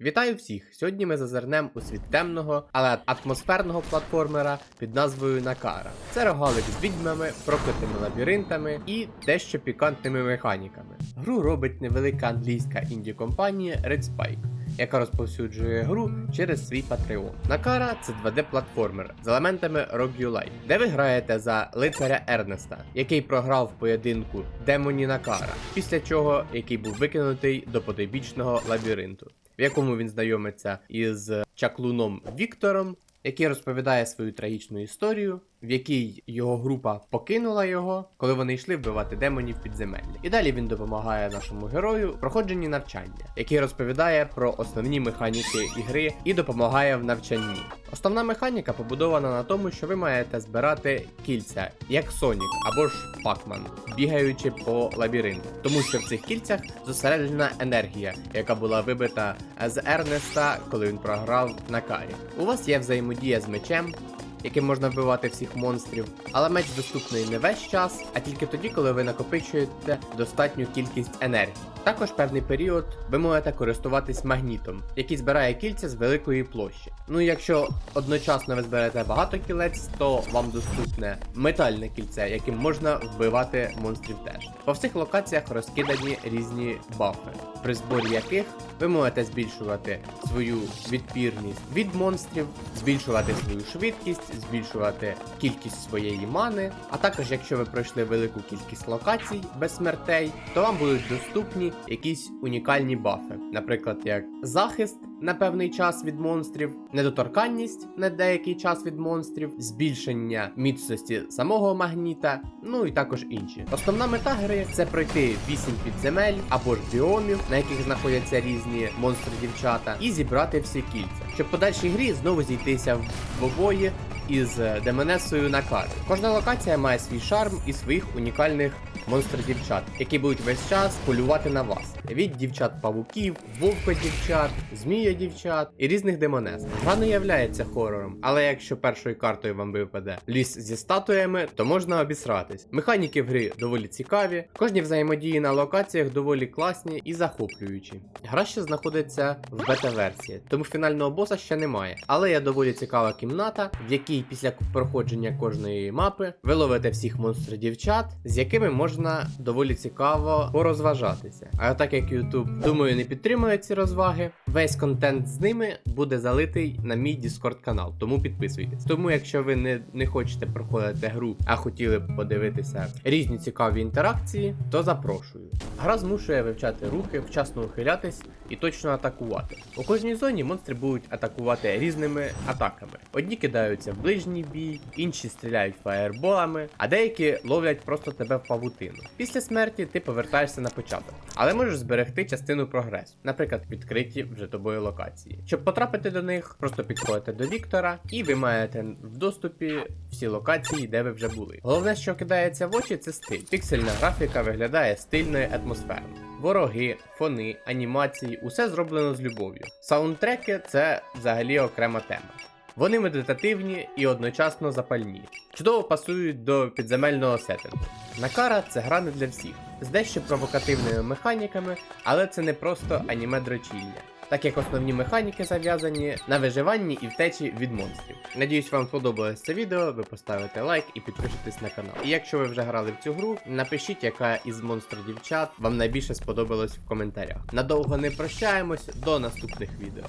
Вітаю всіх! Сьогодні ми зазирнемо у світ темного, але атмосферного платформера під назвою Накара. Це рогалик з відьмами, проклятими лабіринтами і дещо пікантними механіками. Гру робить невелика англійська інді-компанія Red Spike, яка розповсюджує гру через свій Patreon. Накара це 2D-платформер з елементами roguelike, де ви граєте за лицаря Ернеста, який програв в поєдинку демоні Накара, після чого який був викинутий до потойбічного лабіринту в якому він знайомиться із чаклуном Віктором, який розповідає свою трагічну історію, в якій його група покинула його, коли вони йшли вбивати демонів підземелля. І далі він допомагає нашому герою в проходженні навчання, який розповідає про основні механіки ігри і допомагає в навчанні. Основна механіка побудована на тому, що ви маєте збирати кільця, як Сонік або ж Пакман, бігаючи по лабіринту, тому що в цих кільцях зосереджена енергія, яка була вибита з Ернеста, коли він програв на карі. У вас є взаємодія з мечем. Яким можна вбивати всіх монстрів, але меч доступний не весь час, а тільки тоді, коли ви накопичуєте достатню кількість енергії. Також певний період ви можете користуватись магнітом, який збирає кільця з великої площі. Ну і якщо одночасно ви зберете багато кілець, то вам доступне метальне кільце, яким можна вбивати монстрів теж. По всіх локаціях розкидані різні бафи, при зборі яких ви можете збільшувати свою відпірність від монстрів, збільшувати свою швидкість, збільшувати кількість своєї мани. А також, якщо ви пройшли велику кількість локацій без смертей, то вам будуть доступні якісь унікальні бафи, наприклад, як захист на певний час від монстрів, недоторканність на деякий час від монстрів, збільшення міцності самого магніта, ну і також інші. Основна мета гри це пройти 8 підземель або ж біомів, на яких знаходяться різні монстри-дівчата, і зібрати всі кільця, щоб подальшій грі знову зійтися в обої із Деменесою Демонесою на карті. Кожна локація має свій шарм і своїх унікальних монстр-дівчат, які будуть весь час полювати на вас. Від дівчат-павуків, вовка-дівчат, змія-дівчат і різних демонес. Гра не являється хорором, але якщо першою картою вам випаде ліс зі статуями, то можна обісратись. Механіки в грі доволі цікаві, кожні взаємодії на локаціях доволі класні і захоплюючі. Гра ще знаходиться в бета-версії, тому фінального боса ще немає. Але є доволі цікава кімната, в якій після проходження кожної мапи ви ловите всіх монстр-дівчат, з якими можна доволі цікаво порозважатися. А так як YouTube, думаю, не підтримує ці розваги, весь контент з ними буде залитий на мій Discord канал, тому підписуйтесь. Тому, якщо ви не, не хочете проходити гру, а хотіли б подивитися різні цікаві інтеракції, то запрошую. Гра змушує вивчати рухи, вчасно ухилятись і точно атакувати. У кожній зоні монстри будуть атакувати різними атаками. Одні кидаються в ближній бій, інші стріляють фаєрболами, а деякі ловлять просто тебе в павутину. Після смерті ти повертаєшся на початок, але можеш зберегти частину прогресу, наприклад, відкриті вже тобою локації. Щоб потрапити до них, просто підходите до Віктора, і ви маєте в доступі всі локації, де ви вже були. Головне, що кидається в очі, це стиль. Піксельна графіка виглядає стильно і атмосферно. Вороги, фони, анімації усе зроблено з любов'ю. Саундтреки це взагалі окрема тема. Вони медитативні і одночасно запальні. Чудово пасують до підземельного сеттингу. Накара це гра не для всіх, з дещо провокативними механіками, але це не просто аніме дрочілля. Так як основні механіки зав'язані на виживанні і втечі від монстрів. Надіюсь, вам сподобалось це відео, ви поставите лайк і підпишитесь на канал. І якщо ви вже грали в цю гру, напишіть, яка із монстр дівчат вам найбільше сподобалась в коментарях. Надовго не прощаємось, до наступних відео.